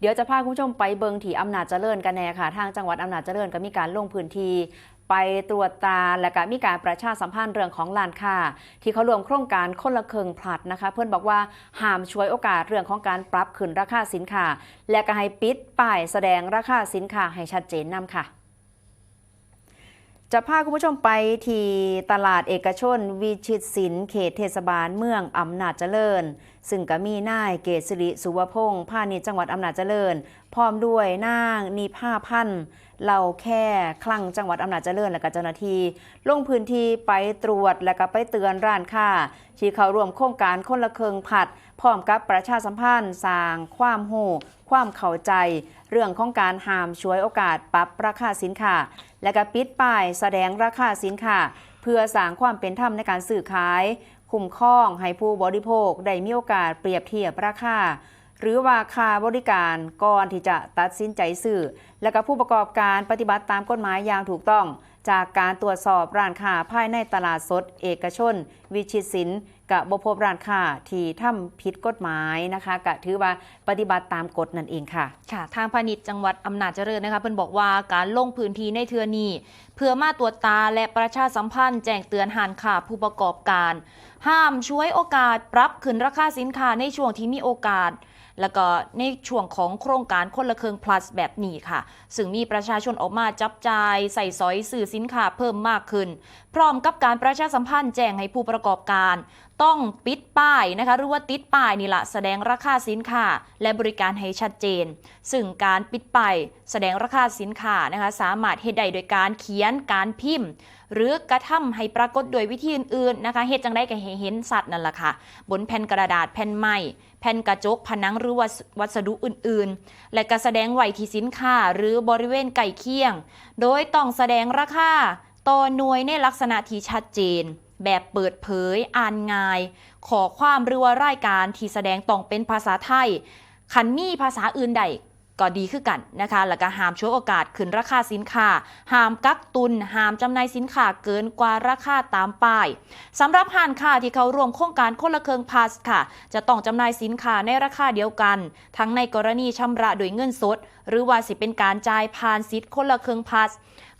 เดี๋ยวจะพาคุณผู้ชมไปเบิงที่อำนาจเจริญกันแน่ค่ะ ทางจังหวัดอำนาจเจริญก็มีการลงพื้นที่ไปตรวจตาและก็มีการประชาสัมพันธ์เรื่องของร้านค้าที่เขารวมโครงการคนละเครึ่งผลัดนะคะ เพื่อนบอกว่าห้ามช่วยโอกาสเรื่องของการปรับขึ้นราคาสินค้า และก็ให้ปิดป้ายแสดงราคาสินค้าให้ชัดเจนนำค่ะจะพาคุณผู้ชมไปที่ตลาดเอกชน วิชิตสินเขตเทศบาลเมืองอำนาจเจริญซึ่งก็มีนายเกษริสุวพงศ์พาณิชย์จังหวัดอำนาจเจริญ พร้อมด้วยนางนีผ้าพันธ์เหล่าแค่คลังจังหวัดอำนาจเจริญและก็เจ้าหน้าที่ลงพื้นที่ไปตรวจและก็ไปเตือนร้านค้าที่เขาร่วมโครงการคนละเคิงผัด พร้อมกับประชาสัมพันธ์สร้างความหูความเข้าใจ เรื่องของการห้ามช่วยโอกาสปรับราคาสินค้า และก็ปิดป้ายแสดงราคาสินค้าเพื่อสร้างความเป็นธรรมในการสื่อขาย คุ้มครองให้ผู้บริโภคได้มีโอกาสเปรียบเทียบราคาหรือว่าค่าบริการก่อนที่จะตัดสินใจซื้อและก็ผู้ประกอบการปฏิบัติตามกฎหมายอย่างถูกต้อง จากการตรวจสอบร้านค้าภายในตลาดสด เอกชน วิชิตสินกับบพบร้านค้าที่ทำผิดกฎหมายนะคะกะถือว่าปฏิบัติตามกฎนั่นเองค่ะ ค่ะ ทางพาณิชย์จังหวัดอำนาจเจริญนะคะเพิ่นบอกว่าการลงพื้นที่ในเทือนีเพื่อมาตรวจตาและประชาสัมพันธ์แจ้งเตือนหานข่าผู้ประกอบการ ห้ามช่วยโอกาสปรับขึ้นราคาสินค้าในช่วงที่มีโอกาส แล้วก็ในช่วงของโครงการคนละเครือง plus แบบนี้ค่ะ ซึ่งมีประชาชนออกมาจับจ่ายใส่สอยสื่อสินค้าเพิ่มมากขึ้น พร้อมกับการประชาสัมพันธ์แจ้งให้ผู้ประกอบการ ต้องปิดป้ายนะคะหรือว่าติดป้ายนี่ละแสดงราคาสินค้าและบริการให้ชัดเจน ซึ่งการปิดป้ายแสดงราคาสินค้านะคะสามารถเหตุใดโดยการเขียนการพิมพ์ หรือกระทำให้ปรากฏโดยวิธีอื่นๆนะคะเหตุจังได้ก็ให้เห็นสัตว์นั่นแหละค่ะ บนแผ่นกระดาษแผ่นไม้แผ่นกระจกผนังหรือว,วัสดุอื่นๆ และก็แสดงไว้ที่สินค้าหรือบริเวณใกล้เคียง โดยต้องแสดงราคาต่อหน่วยในลักษณะที่ชัดเจน แบบเปิดเผย อ่านง่าย ขอความหรือว่ารายการที่แสดงต้องเป็นภาษาไทย คันมีภาษาอื่นใดก็ดีขึ้นกันนะคะ แล้วก็ห้ามช่วยโอกาสขึ้นราคาสินค้า ห้ามกักตุน ห้ามจำหน่ายสินค้าเกินกว่าราคาตามป้ายสำหรับห้านค้าที่เขาร่วมโครงการคนละเคืองพาสค่ะ จะต้องจำหน่ายสินค้าในราคาเดียวกัน ทั้งในกรณีชำระโดยเงินสด หรือว่าสิเป็นการจ่ายผ่านสิทธิ์คนละเคืองพาส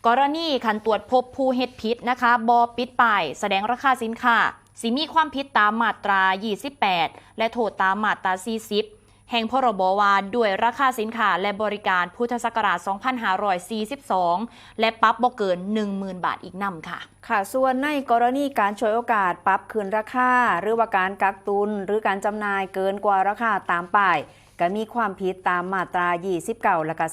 กรณีขันตรวจพบผู้เฮ็ดผิดนะคะบอปิดป้ายแสดงราคาสินค้าสิมีความผิดตามมาตรา 28 และโทษตามมาตรา 40 แห่งพรบว่าด้วยราคาสินค้าและบริการพุทธศักราช 2542 และปรับบ่เกิน 10,000 บาทอีกนำค่ะ ค่ะ ส่วนในกรณีการช่วยโอกาสปรับคืนราคา หรือว่าการกักตุน หรือการจำหน่ายเกินกว่าราคาตามป้ายก็มีความผิดตามมาตรา 29 และก็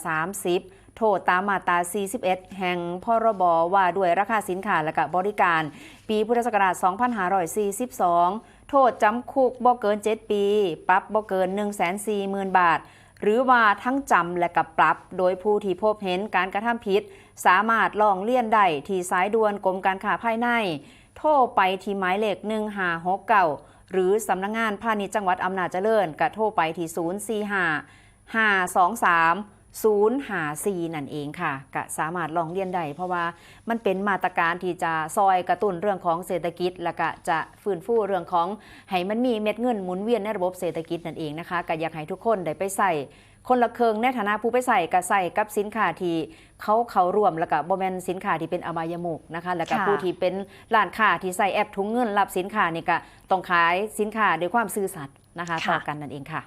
30 โทษตามมาตรา 41 แห่งพรบว่าด้วยราคาสินค้าและก็บริการ ปีพุทธศักราช 2542 โทษจำคุกบ่เกิน 7 ปี ปรับบ่เกิน 140,000 บาท หรือว่าทั้งจำและกับปรับ โดยผู้ที่พบเห็นการกระทำผิด สามารถลองเลี่ยนได้ที่สายด่วนกรมการค้าภายใน โทรไปที่หมายเลข1569หรือสำนักงงานพาณิชย์จังหวัดอำนาจเจริญก็โทรไปที่045 523 054 นั่นเองค่ะก็สามารถลองเรียนได้เพราะว่ามันเป็นมาตรการที่จะซอยกระตุ้นเรื่องของเศรษฐกิจ และก็จะฟื้นฟูเรื่องของให้มันมีเม็ดเงินหมุนเวียนในระบบเศรษฐกิจนั่นเองนะคะก็อยากให้ทุกคนได้ไปใส่คนละเคิงในฐานะผู้ไปใส่ก็ใส่กับสินค้าที่เขาเขาร่วมแล้วก็บ่แม่นสินค้าที่เป็นอบายมุกนะคะแล้วก็ค่ะผู้ที่เป็นร้านค้าที่ใส่แอปถุงเงินรับสินค้านี่ก็ต้องขายสินค้าด้วยความซื่อสัตย์นะคะต่อกันนั่นเองค่ะ